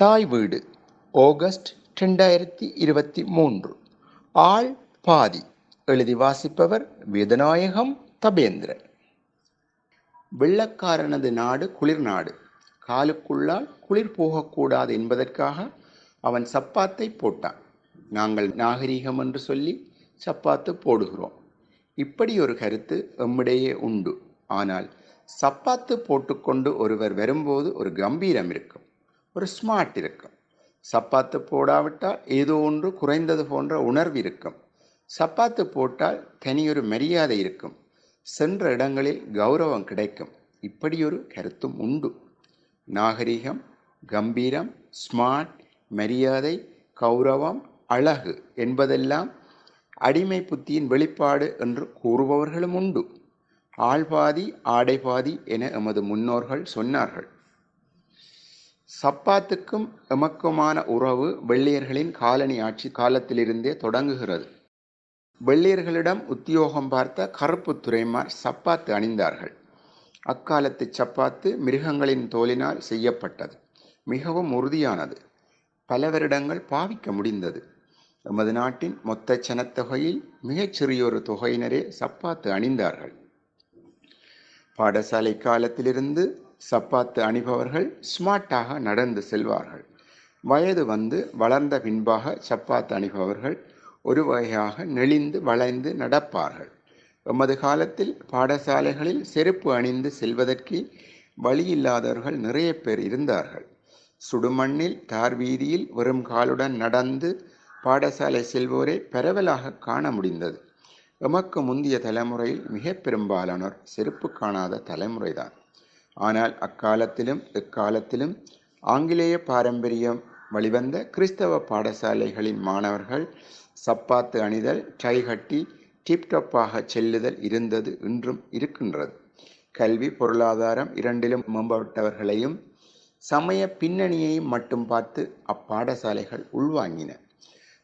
தாய் வீடு ஆகஸ்ட் ரெண்டாயிரத்தி இருபத்தி மூன்று. ஆள் பாதி எழுதி வாசிப்பவர் வேதநாயகம் தபேந்திரன். வெள்ளக்காரனது நாடு குளிர் நாடு. காலுக்குள்ளால் குளிர் போகக்கூடாது என்பதற்காக அவன் சப்பாத்தை போட்டான். நாங்கள் நாகரிகம் என்று சொல்லி சப்பாத்து போடுகிறோம். இப்படி ஒரு கருத்து எம்மிடையே உண்டு. ஆனால் சப்பாத்து போட்டுக்கொண்டு ஒருவர் வரும்போது ஒரு கம்பீரம் இருக்கும். ஒரு ஸ்மார்ட் இருக்கும் சப்பாத்து போடாவிட்டால் ஏதோ ஒன்று குறைந்தது போன்ற உணர்வு இருக்கும். சப்பாத்து போட்டால் தனியொரு மரியாதை இருக்கும். சென்ற இடங்களில் கௌரவம் கிடைக்கும். இப்படியொரு கருத்தும் உண்டு. நாகரிகம் கம்பீரம் ஸ்மார்ட் மரியாதை கௌரவம் அழகு என்பதெல்லாம் அடிமை புத்தியின் வெளிப்பாடு என்று கூறுபவர்களும் உண்டு. ஆள்பாதி ஆடைபாதி என எமது முன்னோர்கள் சொன்னார்கள். சப்பாத்துக்கும் எமக்குமான உறவு வெள்ளையர்களின் காலனி ஆட்சி காலத்திலிருந்தே தொடங்குகிறது. வெள்ளையர்களிடம் உத்தியோகம் பார்த்த கருப்பு துறைமார் சப்பாத்து அணிந்தார்கள். அக்காலத்து சப்பாத்து மிருகங்களின் தோலினால் செய்யப்பட்டது. மிகவும் உறுதியானது. பல வருடங்கள் பாவிக்க முடிந்தது. எமது நாட்டின் மொத்த சனத்தொகையில் மிகச்சிறியொரு தொகையினரே சப்பாத்து அணிந்தார்கள். பாடசாலை காலத்திலிருந்து சப்பாத்து அணிபவர்கள் ஸ்மார்ட்டாக நடந்து செல்வார்கள். வயது வந்து வளர்ந்த பின்பாக சப்பாத்து அணிபவர்கள் ஒரு வகையாக நெளிந்து வளைந்து நடப்பார்கள். எமது காலத்தில் பாடசாலைகளில் செருப்பு அணிந்து செல்வதற்கு வழியில்லாதவர்கள் நிறைய பேர் இருந்தார்கள். சுடுமண்ணில் தார் வீதியில் வெறும் காலுடன் நடந்து பாடசாலை செல்வோரை பரவலாக காண முடிந்தது. எமக்கு முந்தைய தலைமுறையில் மிக பெரும்பாலானோர் செருப்பு காணாத தலைமுறைதான். ஆனால் அக்காலத்திலும் இக்காலத்திலும் ஆங்கிலேய பாரம்பரியம் வழிவந்த கிறிஸ்தவ பாடசாலைகளின் மாணவர்கள் சப்பாத்து அணிதல் டை கட்டி டிப்டப்பாக செல்லுதல் இருந்தது இன்றும் இருக்கின்றது. கல்வி பொருளாதாரம் இரண்டிலும் மேம்பட்டவர்களையும் சமய பின்னணியையும் மட்டும் பார்த்து அப்பாடசாலைகள் உள்வாங்கின.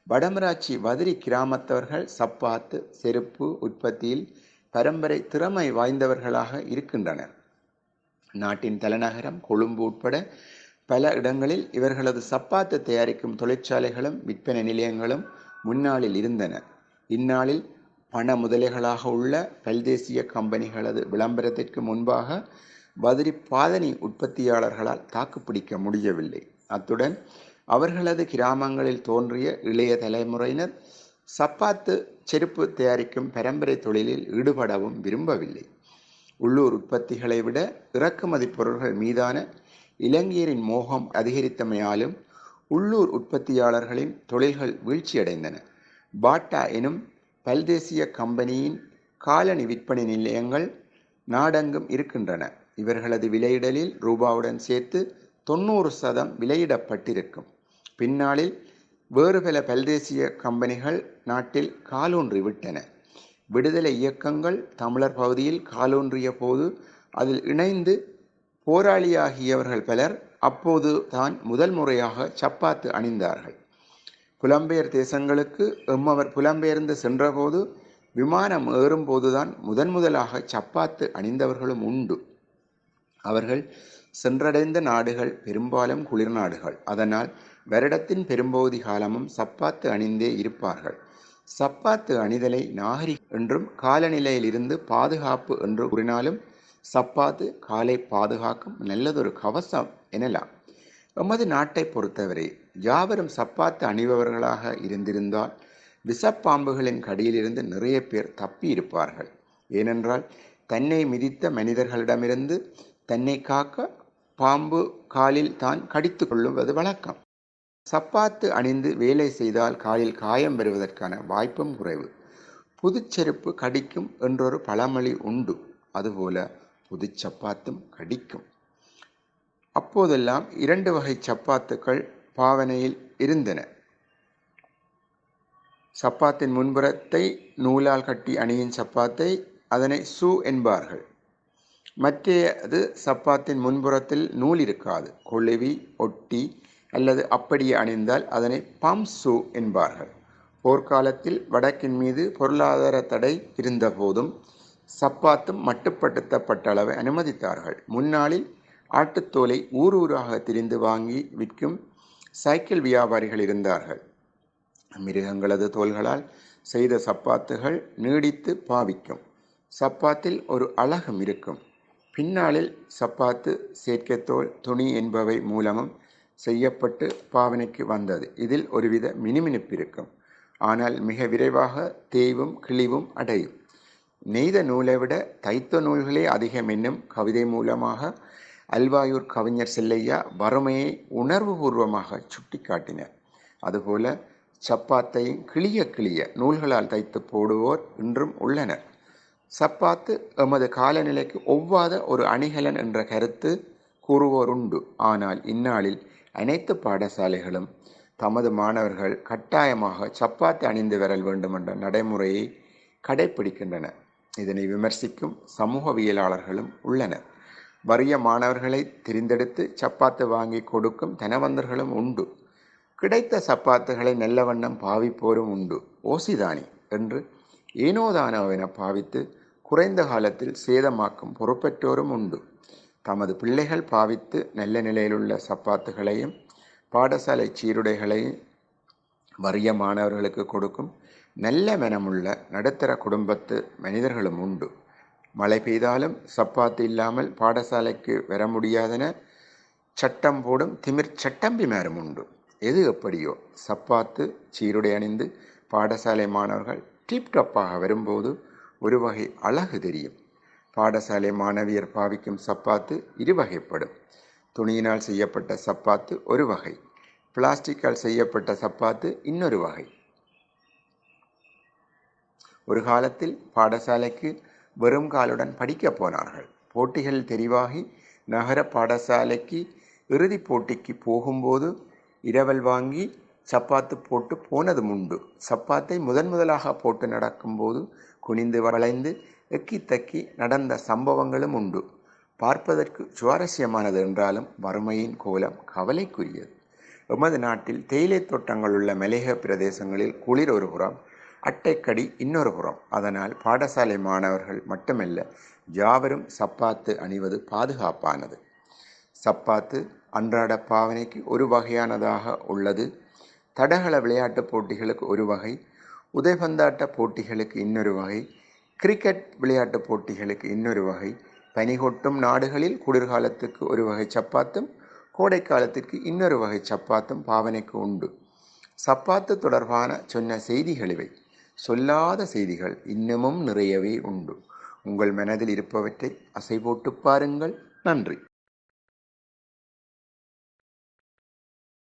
வடமராட்சி வதிரி கிராமத்தவர்கள் சப்பாத்து செருப்பு உற்பத்தியில் பரம்பரை திறமை வாய்ந்தவர்களாக இருக்கின்றனர். நாட்டின் தலைநகரம் கொழும்பு உட்பட பல இடங்களில் இவர்களது சப்பாத்து தயாரிக்கும் தொழிற்சாலைகளும் விற்பனை நிலையங்களும் முன்னாளில் இருந்தன. இந்நாளில் பண முதலைகளாக உள்ள பல்தேசிய கம்பெனிகளது விளம்பரத்திற்கு முன்பாக பதிரி பாதனி உற்பத்தியாளர்களால் தாக்குப்பிடிக்க முடியவில்லை. அத்துடன் அவர்களது கிராமங்களில் தோன்றிய இளைய தலைமுறையினர் சப்பாத்து செருப்பு தயாரிக்கும் பரம்பரை தொழிலில் ஈடுபடவும் விரும்பவில்லை. உள்ளூர் உற்பத்திகளை விட இறக்குமதி பொருட்கள் மீதான இலங்கையரின் மோகம் அதிகரித்தமையாலும் உள்ளூர் உற்பத்தியாளர்களின் தொழில்கள் வீழ்ச்சியடைந்தன. பாட்டா எனும் பல்தேசிய கம்பெனியின் காலனி விற்பனை நிலையங்கள் நாடெங்கும் இருக்கின்றன. இவர்களது விலையிடலில் ரூபாவுடன் சேர்த்து தொண்ணூறு சதம் விலையிடப்பட்டிருக்கும். பின்னாளில் வேறு பல பல்தேசிய கம்பெனிகள் நாட்டில் காலூன்றி விட்டன விடுதலை இயக்கங்கள் தமிழர் பகுதியில் காலூன்றிய போது அதில் இணைந்து போராளியாகியவர்கள் பலர் அப்போது தான் முதல் முறையாக சப்பாத்து அணிந்தார்கள். புலம்பெயர் தேசங்களுக்கு எம்மவர் புலம்பெயர்ந்து சென்றபோது விமானம் ஏறும்போதுதான் முதன் முதலாக சப்பாத்து அணிந்தவர்களும் உண்டு. அவர்கள் சென்றடைந்த நாடுகள் பெரும்பாலும் குளிர் நாடுகள். அதனால் வருடத்தின் பெரும்பகுதி காலமும் சப்பாத்து அணிந்தே இருப்பார்கள். சப்பாத்து அணிதலை நாகரிக என்றும் காலநிலையில் இருந்து பாதுகாப்பு என்று கூறினாலும் சப்பாத்து காலை பாதுகாக்கும் நல்லதொரு கவசம் எனலாம். எமது நாட்டை பொறுத்தவரை யாவரும் சப்பாத்து அணிபவர்களாக இருந்திருந்தால் விஷப்பாம்புகளின் கடியிலிருந்து நிறைய பேர் தப்பி இருப்பார்கள் ஏனென்றால் தன்னை மிதித்த மனிதர்களிடமிருந்து தன்னை காக்க பாம்பு காலில் தான் கடித்து கொள்ளுவது வழக்கம். சப்பாத்து அணிந்து வேலை செய்தால் காலில் காயம் வருவதற்கான வாய்ப்பும் குறைவு. புதுச்செருப்பு கடிக்கும் என்றொரு பழமொழி உண்டு. அதுபோல புதுச்சப்பாத்தும் கடிக்கும். அப்போதெல்லாம் இரண்டு வகை சப்பாத்துக்கள் பாவனையில் இருந்தன. சப்பாத்தின் முன்புறத்தை நூலால் கட்டி அணியும் சப்பாத்தை அதனை சூ என்பார்கள். மற்றே அது சப்பாத்தின் முன்புறத்தில் நூல் இருக்காது. கொழுவி ஒட்டி அல்லது அப்படியே அணிந்தால் அதனை பம் சூ என்பார்கள். போர்க்காலத்தில் வடக்கின் மீது பொருளாதார தடை இருந்தபோதும் சப்பாத்தும் மட்டுப்படுத்தப்பட்ட அளவை அனுமதித்தார்கள். முன்னாளில் ஆட்டுத்தோலை ஊர் ஊராக திரிந்து வாங்கி விற்கும் சைக்கிள் வியாபாரிகள் இருந்தார்கள். மிருகங்களது தோள்களால் செய்த சப்பாத்துகள் நீடித்து பாவிக்கும். சப்பாத்தில் ஒரு அழகும் இருக்கும். பின்னாளில் சப்பாத்து செயற்கைத்தோல் துணி என்பவை மூலமும் செய்யப்பட்டு பாவனைக்கு வந்தது. இதில் ஒருவித மினுமினுப்பு இருக்கும். ஆனால் மிக விரைவாக தேய்வும் கிழிவும் அடையும். நெய்த நூலை விட தைத்த நூல்களே அதிகம் என்னும் கவிதை மூலமாக அல்வாயூர் கவிஞர் செல்லையா வறுமையை உணர்வுபூர்வமாக சுட்டிக்காட்டினர். அதுபோல சப்பாத்தையும் கிளிய கிளிய நூல்களால் தைத்து போடுவோர் இன்றும் உள்ளனர். சப்பாத்து எமது காலநிலைக்கு ஒவ்வாத ஒரு அணிகலன் என்ற கருத்து கூறுவோர் உண்டு ஆனால் இந்நாளில் அனைத்து பாடசாலைகளும் தமது மாணவர்கள் கட்டாயமாக சப்பாத்தி அணிந்து வரல் வேண்டும் என்ற நடைமுறையை கடைபிடிக்கின்றனர் இதனை விமர்சிக்கும் சமூகவியலாளர்களும் உள்ளனர். வறிய மாணவர்களை தெரிந்தெடுத்து சப்பாத்து வாங்கி கொடுக்கும் தனவந்தர்களும் உண்டு. கிடைத்த சப்பாத்துகளை நல்ல வண்ணம் பாவிப்போரும் உண்டு. ஓசிதானி என்று ஏனோதானோவென பாவித்து குறைந்த காலத்தில் சேதமாக்கும் பொறுப்பற்றோரும் உண்டு. தமது பிள்ளைகள் பாவித்து நல்ல நிலையிலுள்ள சப்பாத்துகளையும் பாடசாலை சீருடைகளை வறிய மாணவர்களுக்கு கொடுக்கும் நல்ல மனமுள்ள நடுத்தர குடும்பத்து மனிதர்களும் உண்டு. மழை பெய்தாலும் சப்பாத்து இல்லாமல் பாடசாலைக்கு வர முடியாதன சட்டம் போடும் திமிர் சட்டம்பிமாரும் உண்டு. எது எப்படியோ சப்பாத்து சீருடை அணிந்து பாடசாலை மாணவர்கள் டிப்டப்பாக வரும்போது ஒரு வகை அழகு தெரியும். பாடசாலை மாணவியர் பாவிக்கும் சப்பாத்து இருவகைப்படும். துணியினால் செய்யப்பட்ட சப்பாத்து ஒரு வகை. பிளாஸ்டிக்கால் செய்யப்பட்ட சப்பாத்து இன்னொரு வகை. ஒரு காலத்தில் பாடசாலைக்கு வெறும் காலுடன் படிக்கப் போனார்கள். போட்டிகள் தெரிவாகி நகர பாடசாலைக்கு இறுதிப் போட்டிக்கு போகும்போது இரவல் வாங்கி சப்பாத்து போட்டு போனதும் உண்டு. சப்பாத்தை முதன் முதலாக போட்டு நடக்கும்போது குனிந்து வளைந்து எக்கி தக்கி நடந்த சம்பவங்களும் உண்டு. பார்ப்பதற்கு சுவாரஸ்யமானது என்றாலும் வறுமையின் கோலம் கவலைக்குரியது. எமது நாட்டில் தேயிலை தோட்டங்கள் உள்ள மலையக பிரதேசங்களில் குளிர் ஒரு புறம் அட்டைக்கடி இன்னொரு புறம். அதனால் பாடசாலை மாணவர்கள் மட்டுமல்ல யாவரும் சப்பாத்து அணிவது பாதுகாப்பானது. சப்பாத்து அன்றாட பாவனைக்கு ஒரு வகையானதாக உள்ளது. தடகள விளையாட்டுப் போட்டிகளுக்கு ஒரு வகை உதைபந்தாட்ட போட்டிகளுக்கு இன்னொரு வகை கிரிக்கெட் விளையாட்டுப் போட்டிகளுக்கு இன்னொரு வகை பனி கொட்டும் நாடுகளில் குளிர்காலத்துக்கு ஒரு வகை சப்பாத்தும் கோடைக்காலத்திற்கு இன்னொரு வகை சப்பாத்தும் பாவனைக்கு உண்டு. சப்பாத்து தொடர்பான சொன்ன செய்திகள் இவை சொல்லாத செய்திகள் இன்னமும் நிறையவே உண்டு. உங்கள் மனதில் இருப்பவற்றை அசை போட்டு பாருங்கள். நன்றி.